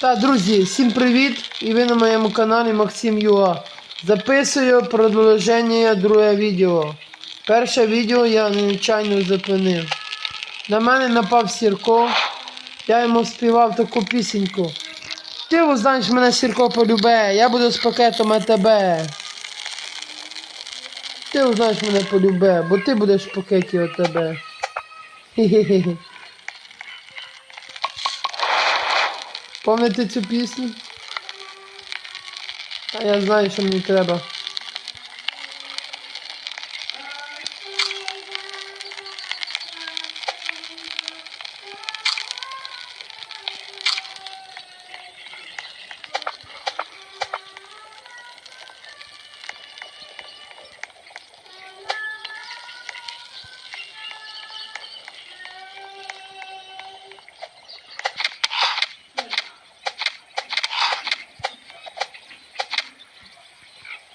Та, друзі, всім привіт! І ви на моєму каналі Максим Юа. Записую продовження друге відео. Перше відео я нечайно зупинив. На мене напав Сірко. Я йому співав таку пісеньку. Ти узнаєш мене Сірко полюбе, я буду з пакетом АТБ. Ти узнаєш мене полюбе, бо ти будеш в пакеті АТБ. Хе-хе-хе. Пам'ятаєте цю пісню? А я знаю, що мені треба.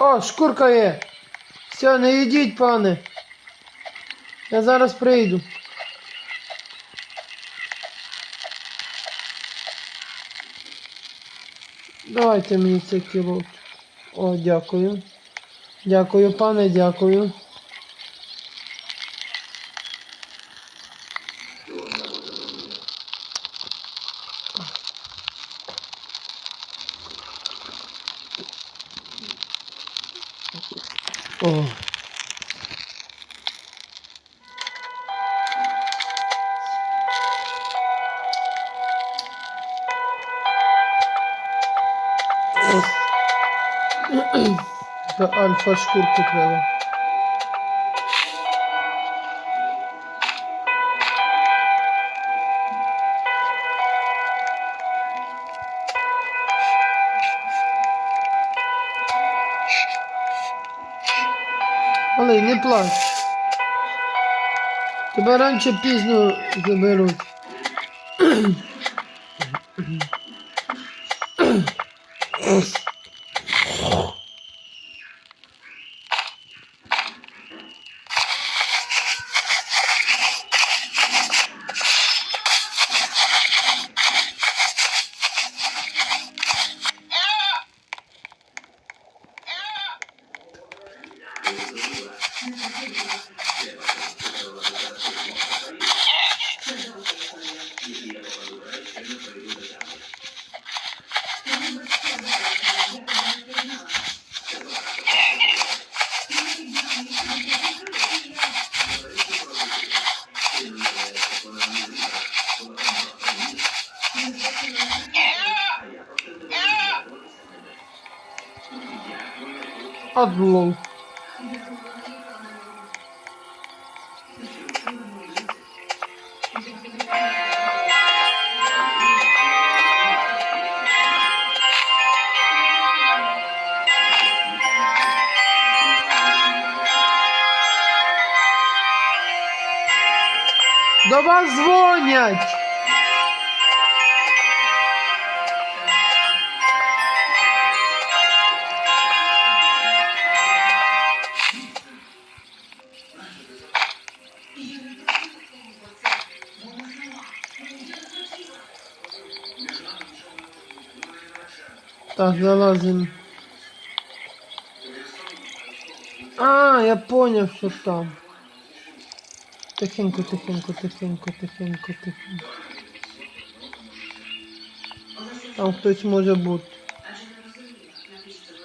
О, шкурка є. Все, не йдіть, пане. Я зараз прийду. Давайте мені це кіло. О, дякую. Дякую, пане, дякую. О. Це альфа шкурку треба. Але не плач. Тебе раніше пізно заберуть. Облом. Дзвонять. Так, залазим. А, я понял, що там. Тихенько, тихенько, тихенько, тихенько, тихенько. Там хтось може бути.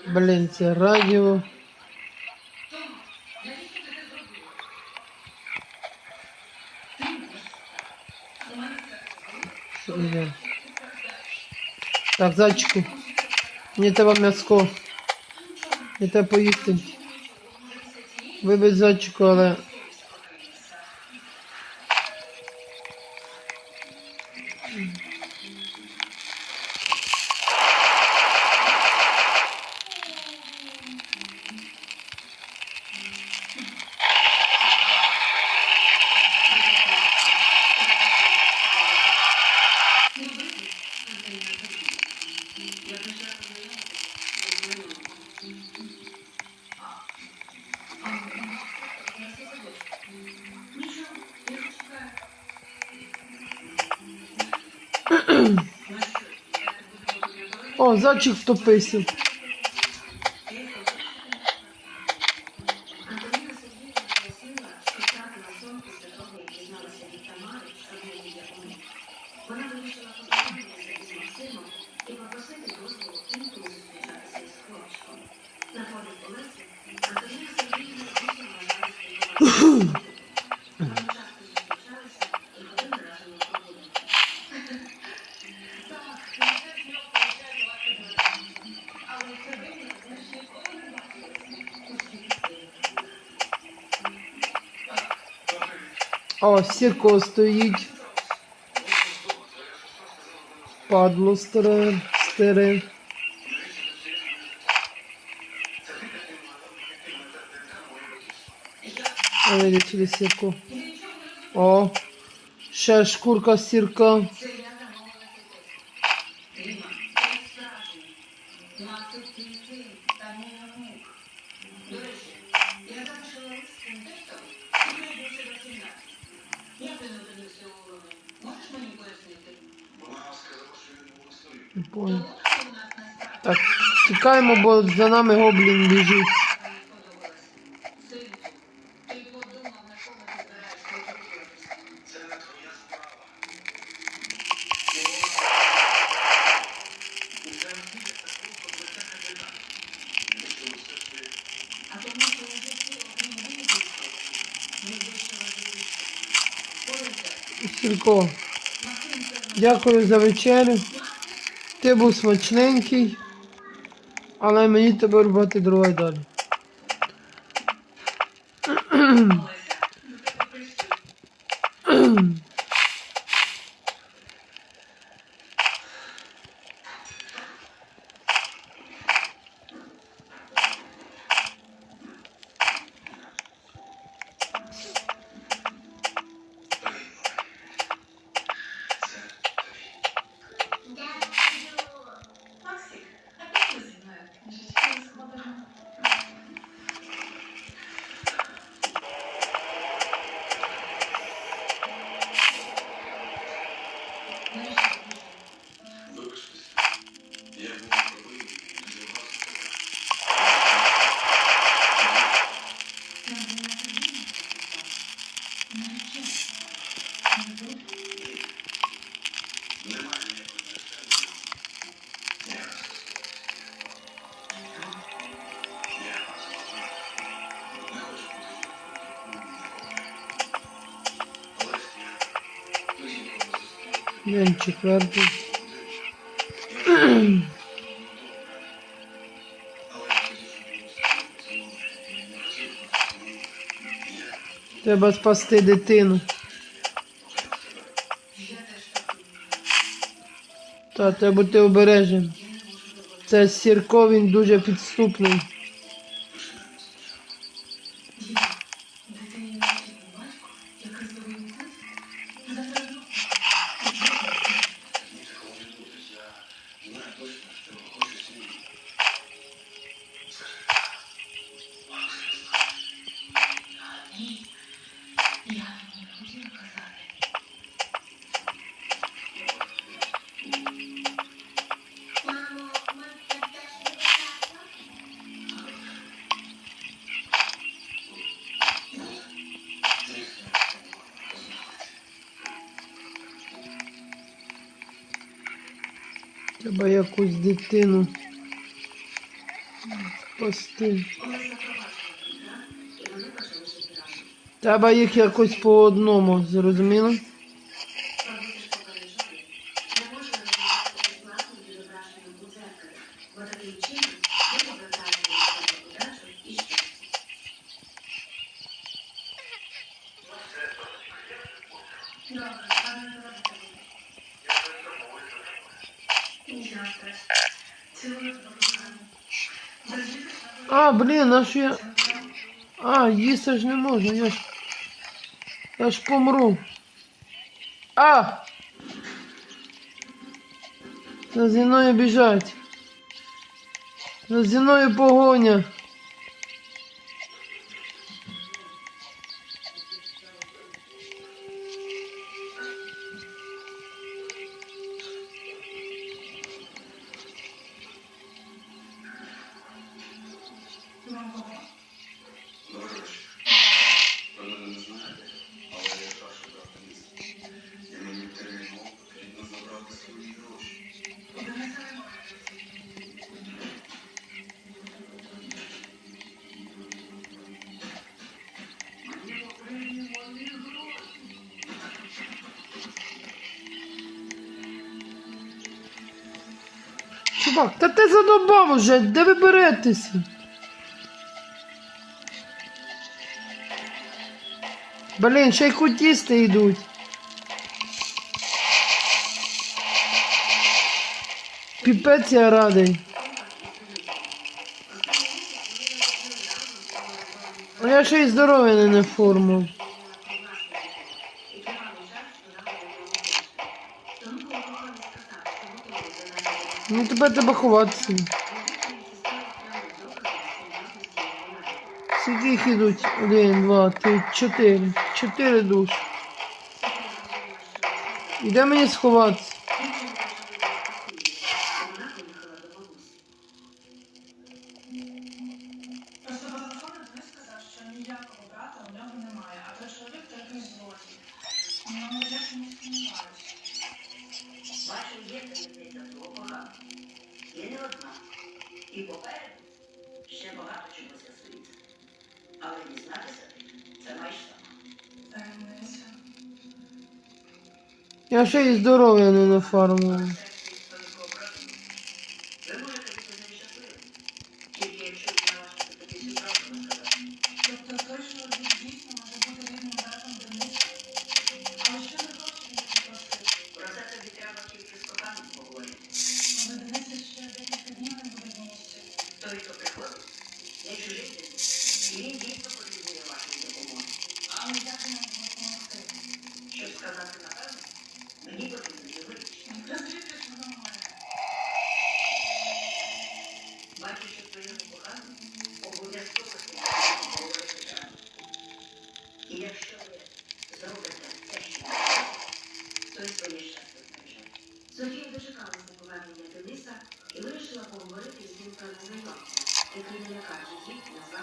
Блін, це радіо. Так, зайчику. Мені треба м'яско. Мені треба поїсти. Вибить зайчику, але О, зайчик втопився. О, сірко стоїть. Падло старе, старе. Вилічили сірку. О, ще шкурка сірка. Не понял. Так, тікаємо, бо за нами гоблін біжить. Сірко, дякую за вечерю. Ти був смачненький, але мені тебе рубати дрова далі. День четвертий. Треба спасти дитину. Та треба бути обережним. Це Сірко, він дуже підступний. Знаю точно, що хочу сім'ї. Треба якусь дитину спасти. Треба їх якось по одному, зрозуміло? А, блін, а що я. А, їсти ж не можна, я ж. Я ж помру. А! За зі біжать. За зі мною погоня. собак. Та ти задобав уже, де ви беретеся? Блін, ще й кутісти йдуть. Піпець я радий. Ну, я ще й здоров'я не на форму. Ну тебе треба ховатися. Сюди їх ідуть. Один, два, три, чотири. Чотири душ. І де мені сховатися? серйозно. І попереду ще багато чого з'ясується. Але дізнатися це майже. Я ще й здоров'я не на фарму.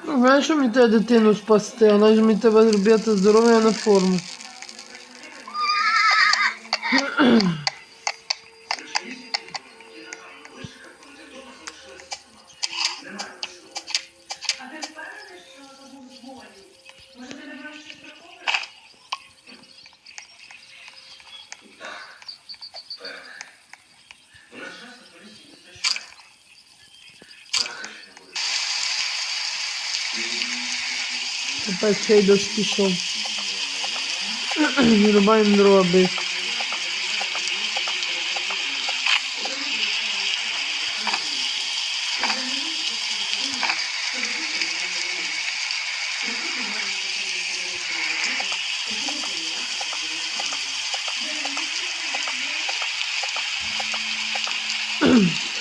Ну, знаєш, що мені треба дитину спасти, вона ж мені треба зробити здоров'я на форму. Тепер цей дощ пішов. Вирубаємо дрова. Mm-hmm.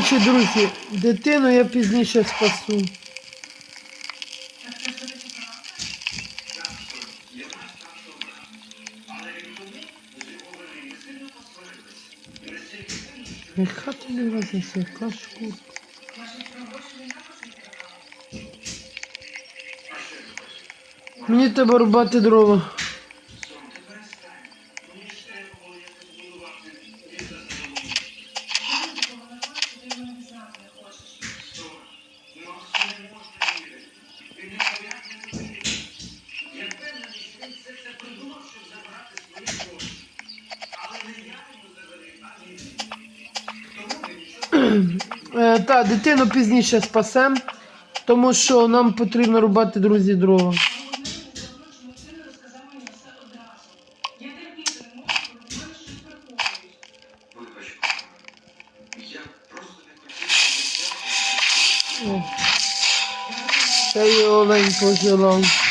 Коротше, друзі, дитину я пізніше спасу. Яка ти не яка шкурка? Мені треба рубати дрова. Е, та, дитину пізніше спасем, тому що нам потрібно рубати друзі дрова. Та й олень пожелав.